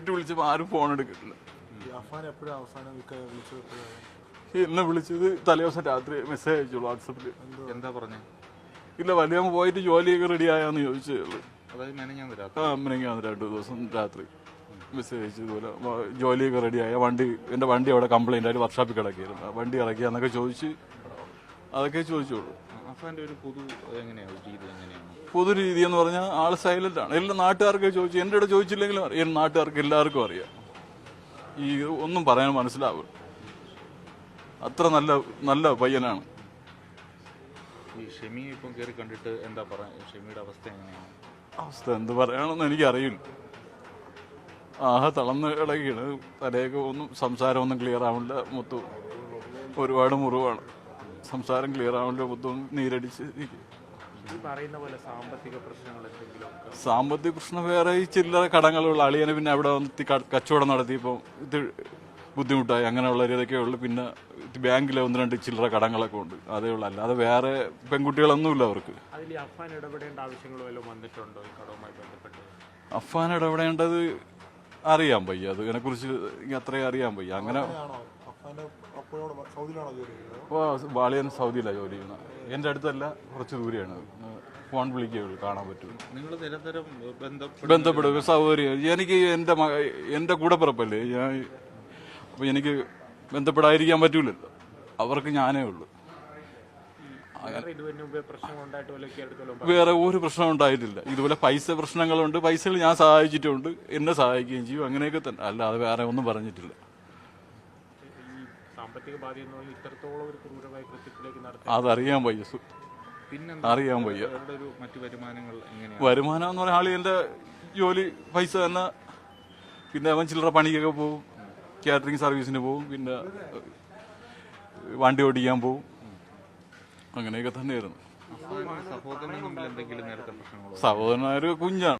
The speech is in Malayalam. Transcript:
വീട്ടിൽ വിളിച്ചപ്പോൾ ആരും ഫോൺ എടുക്കില്ല ഇന്ന് എപ്പോഴും അവസാനം വിളിക്ക- വിളിച്ചത് തലേദിവസം രാത്രി മെസ്സേജ് അയച്ചു വാട്സപ്പിൽ എന്താ? പറഞ്ഞേ? ഇല്ല വലിയ പോയിട്ട് ജോലിയൊക്കെ റെഡി ആയാന്ന് ചോദിച്ചേ ഉള്ളൂ. അതായത് മെനഞ്ഞാൻ തരാം ആ അമ്മനെങ്കിൽ രണ്ടു ദിവസം രാത്രി മെസ്സേജ് അയച്ചു ഇതുപോലെ. ജോലിയൊക്കെ ജോലിയൊക്കെ ആയ. വണ്ടി എന്റെ വണ്ടി അവിടെ കംപ്ലൈന്റ് ആയിട്ട് വർക്ക്ഷോപ്പിൽ കിടക്കിയിരുന്നു വണ്ടി ഇറക്കിയെന്നൊക്കെ ചോദിച്ച് അതൊക്കെ ചോദിച്ചോളൂ അഫാന്റെ ഒരു പൊതു എങ്ങനെയാണ് രീതി എങ്ങനെയാണ് പൊതു രീതി എന്ന് പറഞ്ഞാൽ ആൾ സൈലന്റ് ആണ്. എല്ലാ നാട്ടുകാർക്ക് ചോദിച്ചു. എന്റെ ഇവിടെ ചോദിച്ചില്ലെങ്കിലും അറിയാം. നാട്ടുകാർക്ക് എല്ലാവർക്കും അറിയാം. ഈ ഒന്നും പറയാൻ മനസ്സിലാവും അത്ര നല്ല നല്ല പയ്യനാണ്. ഈ ഷെമി ഇപ്പം കയറി കണ്ടിട്ട് എന്താ പറയാ ഷെമിയുടെ അവസ്ഥ എങ്ങനെയാണ്? അവസ്ഥ എന്ത് പറയണമെന്ന് എനിക്കറിയില്ല. ആഹ തളർന്ന് ഇളകിയാണ് തലയൊക്കെ ഒന്നും സംസാരമൊന്നും ക്ലിയർ ആവില്ല മൊത്തം ഒരുപാട് മുറിവാണ്. സംസാരം ക്ലിയർ ആവേണ്ട ബുദ്ധം നീരടിച്ച് സാമ്പത്തിക പ്രശ്നം വേറെ ഈ ചില്ലറ കടങ്ങളുള്ള അളിയനെ പിന്നെ അവിടെ വന്ന് കച്ചവടം നടത്തിയപ്പോൾ ഇത് ബുദ്ധിമുട്ടായി. അങ്ങനെയുള്ള ഇതൊക്കെ ഉള്ളു. പിന്നെ ബാങ്കിലെ ഒന്ന് രണ്ട് ചില്ലറ കടങ്ങളൊക്കെ ഉണ്ട്. അതേ ഉള്ളു. അല്ലാതെ വേറെ പെൺകുട്ടികളൊന്നുമില്ല അവർക്ക്. അഫ്വാൻ അഫാൻ ഇടപെടേണ്ട ആവശ്യങ്ങൾ വല്ലതും വന്നിട്ടുണ്ടോ ഈ കടവുമായി ബന്ധപ്പെട്ട്? അഫാൻ ഇടപെടേണ്ടത് അറിയാൻ വയ്യ. അതിനെ കുറിച്ച് അത്രയും അറിയാൻ വയ്യ. അങ്ങനെ സൗദിയിലാണോ ജോലി ചെയ്യുന്നത്? ഇപ്പോൾ വാളിയൻ സൗദിയിലാണ് ജോലി ചെയ്യുന്നത്. എന്റെ അടുത്തല്ല കുറച്ച് ദൂരെയാണ്. ഫോൺ വിളിക്കുകയുള്ളൂ കാണാൻ പറ്റും. നിങ്ങൾ നിരന്തരം ബന്ധപ്പെടുക സൗകര്യം. എനിക്ക് എന്റെ മക എന്റെ കൂടെ പിറപ്പല്ലേ ഞാൻ അപ്പോൾ എനിക്ക് ബന്ധപ്പെടാതിരിക്കാൻ പറ്റൂലല്ലോ. അവർക്ക് ഞാനേ ഉള്ളൂ. വേറെ ഒരു പ്രശ്നം ഉണ്ടായിട്ടില്ല. ഇതുപോലെ പൈസ പ്രശ്നങ്ങളുണ്ട്. പൈസകൾ ഞാൻ സഹായിച്ചിട്ടുണ്ട്. എന്നെ സഹായിക്കുകയും ചെയ്യും. അങ്ങനെയൊക്കെ തന്നെ. അല്ലാതെ വേറെ ഒന്നും പറഞ്ഞിട്ടില്ല. സാമ്പത്തിക ബാധ്യത എന്ന് പറഞ്ഞാൽ ഇത്രത്തോളം ഒരു ക്രൂരമായ കൃത്യത്തിലേക്ക് നടത്തി. അതറിയാൻ വയ്യ പിന്നെ അറിയാൻ വയ്യ. മറ്റു വരുമാനങ്ങൾ എങ്ങനെയാണ്? വരുമാനം എന്ന് പറഞ്ഞാൽ ആളി എന്റെ ജോലി പൈസ തന്നെ പിന്നെ അവൻ ചില്ലറ പണിക്കൊക്കെ പോകും കാറ്ററിംഗ് സർവീസിന് പോകും പിന്നെ വണ്ടി ഓടിക്കാൻ പോകും അങ്ങനെയൊക്കെ തന്നെയായിരുന്നു. സഹോദരന്മാർ കുഞ്ഞാണ്.